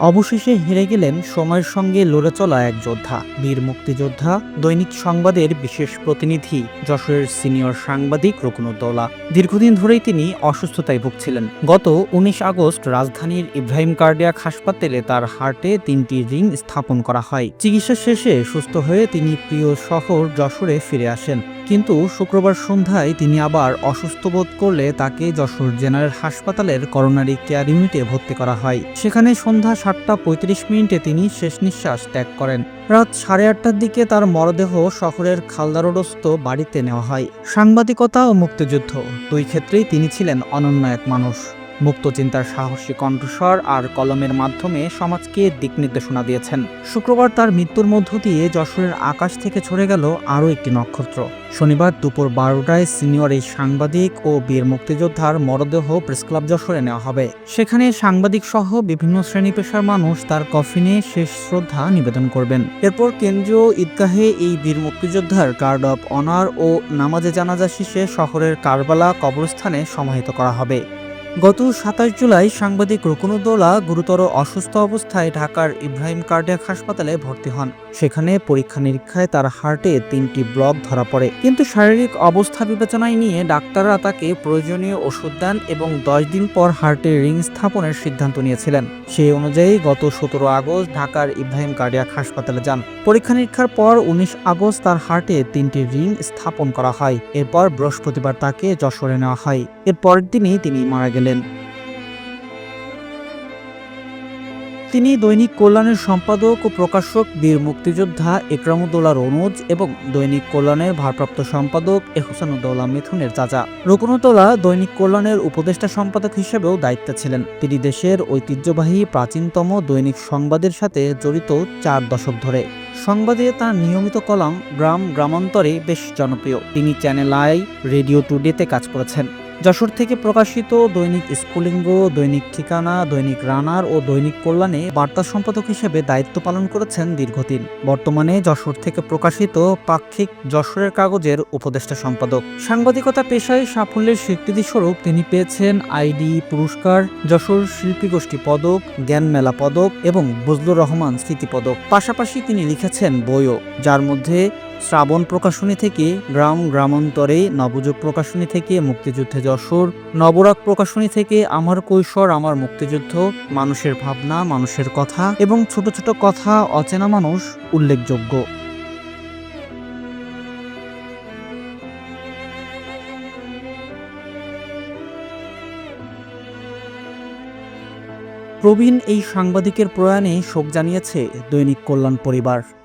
অবশেষে হেরে গেলেন সময়ের সঙ্গে লড়ে চলা এক যোদ্ধা, বীর মুক্তিযোদ্ধা, দৈনিক সংবাদের বিশেষ প্রতিনিধি, যশোরের সিনিয়র সাংবাদিক রকুনুদ্দৌলা দীর্ঘদিন ধরেই তিনি অসুস্থতায় ভুগছিলেন। গত উনিশ আগস্ট রাজধানীর ইব্রাহিম কার্ডিয়াক হাসপাতালে তার হার্টে তিনটি রিং স্থাপন করা হয়। চিকিৎসা শেষে সুস্থ হয়ে তিনি প্রিয় শহর যশোরে ফিরে আসেন। কিন্তু শুক্রবার সন্ধ্যায় তিনি আবার অসুস্থ বোধ করলে তাকে যশোর জেনারেল হাসপাতালের করোনারি কেয়ার ইউনিটে ভর্তি করা হয়। সেখানে সন্ধ্যা সাতটা পঁয়ত্রিশ মিনিটে তিনি শেষ নিঃশ্বাস ত্যাগ করেন। রাত সাড়ে আটটার দিকে তার মরদেহ শহরের খালদারোডস্থ বাড়িতে নেওয়া হয়। সাংবাদিকতা ও মুক্তিযুদ্ধ দুই ক্ষেত্রেই তিনি ছিলেন অনন্য এক মানুষ। মুক্তচিন্তার সাহসী কণ্ঠস্বর আর কলমের মাধ্যমে সমাজকে দিক নির্দেশনা দিয়েছেন। শুক্রবার তার মৃত্যুর মধ্য দিয়ে যশোরের আকাশ থেকে ছড়ে গেল আরও একটি নক্ষত্র। শনিবার দুপুর বারোটায় সিনিয়র এই সাংবাদিক ও বীর মুক্তিযোদ্ধার মরদেহ প্রেসক্লাব যশোরে নেওয়া হবে। সেখানে সাংবাদিক সহ বিভিন্ন শ্রেণি পেশার মানুষ তার কফিনে শেষ শ্রদ্ধা নিবেদন করবেন। এরপর কেন্দ্রীয় ঈদগাহে এই বীর মুক্তিযোদ্ধার গার্ড অব অনার ও নামাজে জানাজা শেষে শহরের কারবালা কবরস্থানে সমাহিত করা হবে। গত সাতাশ জুলাই সাংবাদিক রুকনুদ্দৌলা গুরুতর অসুস্থ অবস্থায় ঢাকার ইব্রাহিম কার্ডিয়াক হাসপাতালে ভর্তি হন। সেখানে পরীক্ষা নিরীক্ষায় তার হার্টে তিনটি ব্লক ধরা পড়ে। কিন্তু শারীরিক অবস্থা বিবেচনায় নিয়ে ডাক্তাররা তাকে প্রয়োজনীয় ওষুধ দেন এবং দশ দিন পর হার্টে রিং স্থাপনের সিদ্ধান্ত নিয়েছিলেন। সেই অনুযায়ী গত সতেরো আগস্ট ঢাকার ইব্রাহিম কার্ডিয়াক হাসপাতালে যান। পরীক্ষা নিরীক্ষার পর উনিশ আগস্ট তার হার্টে তিনটি রিং স্থাপন করা হয়। এরপর বৃহস্পতিবার তাকে যশোরে নেওয়া হয়। এর পরের দিনই তিনি মারা গেলেন। তিনি দৈনিক কল্যাণের সম্পাদক ও প্রকাশক, বীর মুক্তিযোদ্ধা একরামুদ্দৌলা রনুজ এবং দৈনিক কল্যাণের ভারপ্রাপ্ত সম্পাদক এহসানুদ্দৌলা মিথুনের চাচা। রকুনুদ্দৌলা দৈনিক কল্যাণের উপদেষ্টা সম্পাদক হিসেবেও দায়িত্বে ছিলেন। তিনি দেশের ঐতিহ্যবাহী প্রাচীনতম দৈনিক সংবাদের সাথে জড়িত চার দশক ধরে। সংবাদে তার নিয়মিত কলাম গ্রাম, গ্রামান্তরে বেশ জনপ্রিয়। তিনি চ্যানেল আই, রেডিও টুডেতে কাজ করেছেন। যশোর থেকে প্রকাশিত দৈনিক স্কুলিঙ্গ, দৈনিক ঠিকানা, দৈনিক রানার ও দৈনিক কল্যাণে বার্তা সম্পাদক হিসেবে দায়িত্ব পালন করেছেন দীর্ঘদিন। বর্তমানে যশোর থেকে প্রকাশিত পাক্ষিক যশোরের কাগজের উপদেষ্টা সম্পাদক। সাংবাদিকতা পেশায় সাফল্যের স্বীকৃতিস্বরূপ তিনি পেয়েছেন আইডি, পুরস্কার, যশোর শিল্পী গোষ্ঠী পদক, জ্ঞান মেলা পদক এবং বজলুর রহমান স্মৃতি পদক। পাশাপাশি তিনি লিখেছেন বইও, যার মধ্যে শ্রাবণ প্রকাশনী থেকে গ্রাম গ্রামান্তরে নবযুগ প্রকাশনী থেকে মুক্তিযুদ্ধে যশোর নবরাগ প্রকাশনী থেকে আমার কৈশোর, আমার মুক্তিযুদ্ধ, মানুষের ভাবনা, মানুষের কথা এবং ছোট ছোট কথা অচেনা মানুষ উল্লেখযোগ্য। প্রবীণ এই সাংবাদিকের প্রয়াণে শোক জানিয়েছে দৈনিক কল্যাণ পরিবার।